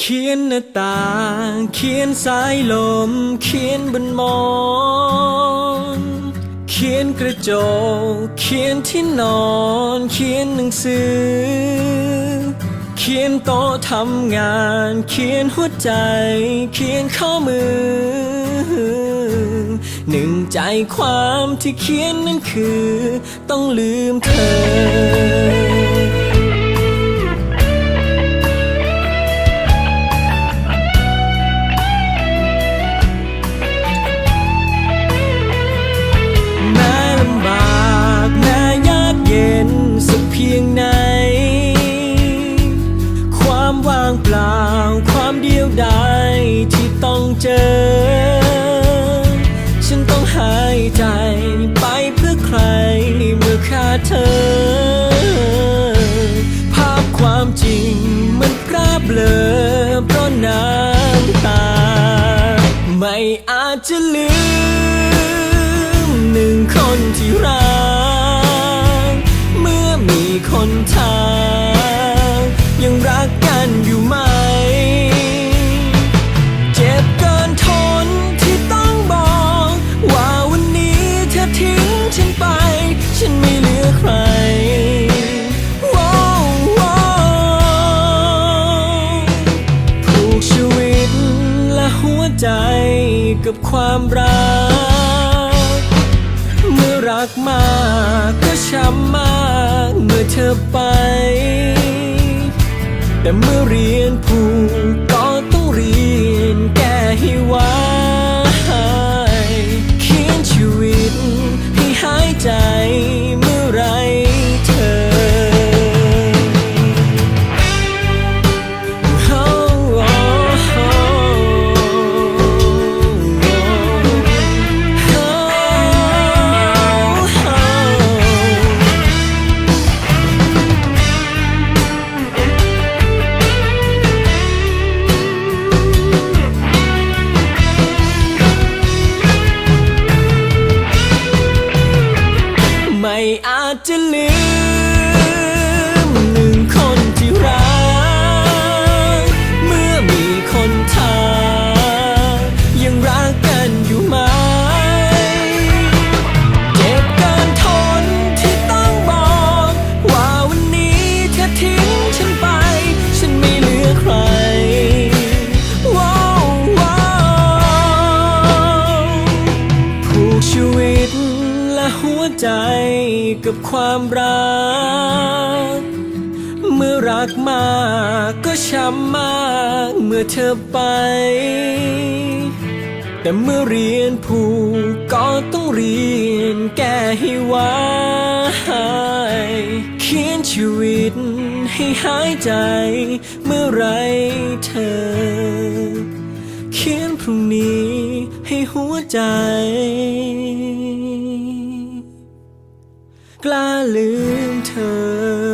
เขียนหน้าต่างเขียนสายลม เขียนบนหมอนเขียนกระจกเขียนที่นอน เขียนหนังสือ เขียนโต๊ะทำงาน เขียนหัวใจ เขียนข้อมือ หนึ่งใจความที่เขียนนั้นคือ ต้องลืมเธอ อ ฉันต้องหายใจไปเพื่อใครเมื่อขาดเธอ ภาพความจริงมันพร่าเบลอเพราะน้ำตา ไม่อาจจะลืม กับความรัก เมื่อรักมากก็ช้ำมากเมื่อเธอไป แต่เมื่อเรียนผูก ချစ်လေး ใจกับความรัก เมื่อรักมากก็ช้ำมากเมื่อเธอไป แต่เมื่อเรียนผูกก็ต้องเรียนแก้ให้ไวเขียนชีวิตให้หายใจเมื่อไรเธอ เขียนพรุ่งนี้ให้หัวใจ กล้าลืมเธอ